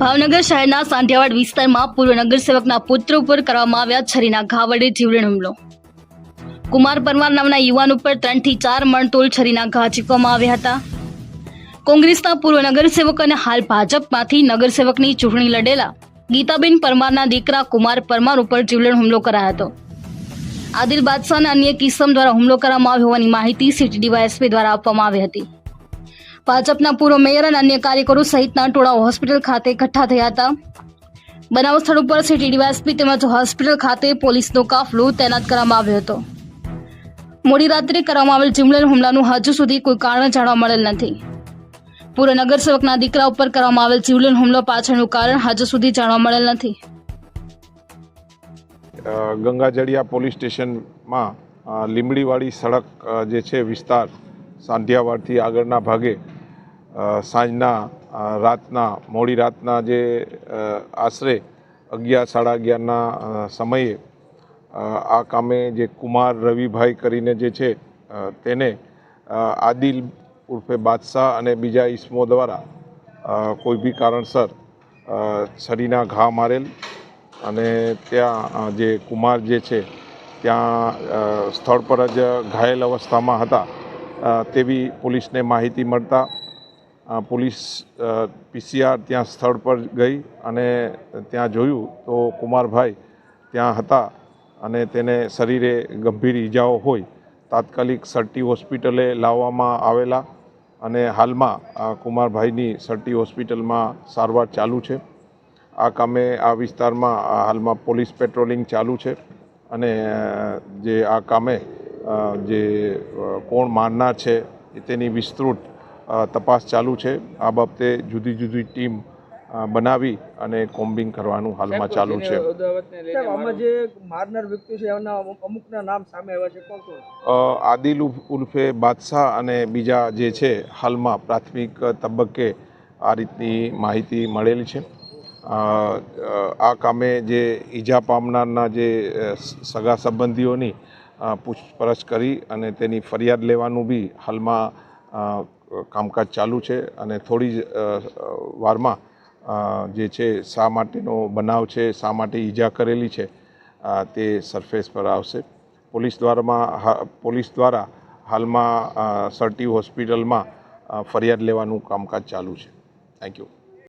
ભાવનગર શહેરના સાંઢિયાવાડ વિસ્તારમાં પૂર્વ નગરસેવકના પુત્ર ઉપર કરવામાં આવ્યા છરીના ઘા વડે જીવલેણ હુમલો. કુમાર પરમાર નામના યુવાન ઉપર ત્રણથી ચાર મણતોલ છરીના ઘા ચીકવામાં આવ્યા હતા. કોંગ્રેસના પૂર્વ નગરસેવક અને હાલ ભાજપમાંથી નગરસેવકની ચૂંટણી લડેલા ગીતાબેન પરમારના દીકરા કુમાર પરમાર ઉપર જીવલેણ હુમલો કરાયો હતો. આદિલ બાદશાહ અને અન્ય કિસ્સમ દ્વારા હુમલો કરવામાં આવ્યો હોવાની માહિતી સિટી ડીવાયએસપી દ્વારા આપવામાં આવી હતી. ભાજપના પૂર્વ મેયર અને અન્ય કાર્યકરો સહિતના ટોળાઓ હોસ્પિટલ ખાતે એકઠા થયા હતા. બનાવ સ્થળ ઉપર સિટી ડીવાયસપી તેમજ હોસ્પિટલ ખાતે પોલીસનો કાફલો તૈનાત કરવામાં આવ્યો હતો. મોડી રાત્રે કરવામાં આવેલ જીમલેલ હુમલાનું હજુ સુધી કોઈ કારણ જાણવા મળેલ નથી. પૂર્વ નગરસેવકના દીકરા ઉપર કરવામાં આવેલ જીવલેણ હુમલો પાછળનું કારણ હજુ સુધી જાણવા મળેલ નથી. ગંગાજળિયા પોલીસ સ્ટેશનમાં અ, સડક જે છે વિસ્તાર સાંધિયાવાડથી આગળના ભાગે સાંજના રાતના, મોડી રાતના જે આશરે અગિયાર, સાડા અગિયારના સમયે આ કામે જે કુમાર રવિભાઈ કરીને જે છે તેને આદિલ ઉર્ફે બાદશાહ અને બીજા ઈસમો દ્વારા કોઈ બી કારણસર છરીના ઘા મારેલ અને ત્યાં જે કુમાર જે છે, ત્યાં સ્થળ પર જ ઘાયલ અવસ્થામાં હતા તેવી પોલીસને માહિતી મળતા પોલીસ પીસીઆર ત્યાં સ્થળ પર ગઈ અને ત્યાં જોયું તો કુમારભાઈ ત્યાં હતા અને તેને શરીરે ગંભીર ઈજાઓ હોય, તાત્કાલિક સરટી હોસ્પિટલે લાવવામાં આવેલા અને હાલમાં કુમારભાઈની સરટી હોસ્પિટલમાં સારવાર ચાલુ છે. આ કામે આ વિસ્તારમાં હાલમાં પોલીસ પેટ્રોલિંગ ચાલુ છે અને જે આ કામે જે કોણ મારનાર છે તેની વિસ્તૃત તપાસ ચાલુ છે. આ બાબતે જુદી જુદી ટીમ બનાવી અને કોમ્બિંગ કરવાનું હાલમાં ચાલુ છે. જે મારનાર વ્યક્તિ છે એના અમુકના નામ સામે આવ્યા છે કોણ કોણ? આદિલ ઉર્ફ- બાદશાહ અને બીજા જે છે હાલમાં પ્રાથમિક તબક્કે આ રીતની માહિતી મળેલી છે. આ કામે જે ઈજા પામનારના જે સગા સંબંધીઓની પૂછપરછ કરી અને તેની ફરિયાદ લેવાનું બી હાલમાં કામકાજ ચાલુ છે અને થોડી જ વારમાં જે છે, શા માટેનો બનાવ છે, શા માટે ઈજા કરેલી છે તે સરફેસ પર આવશે. પોલીસ દ્વારામાં પોલીસ દ્વારા હાલમાં સરટી હોસ્પિટલમાં ફરિયાદ લેવાનું કામકાજ ચાલુ છે. Thank you.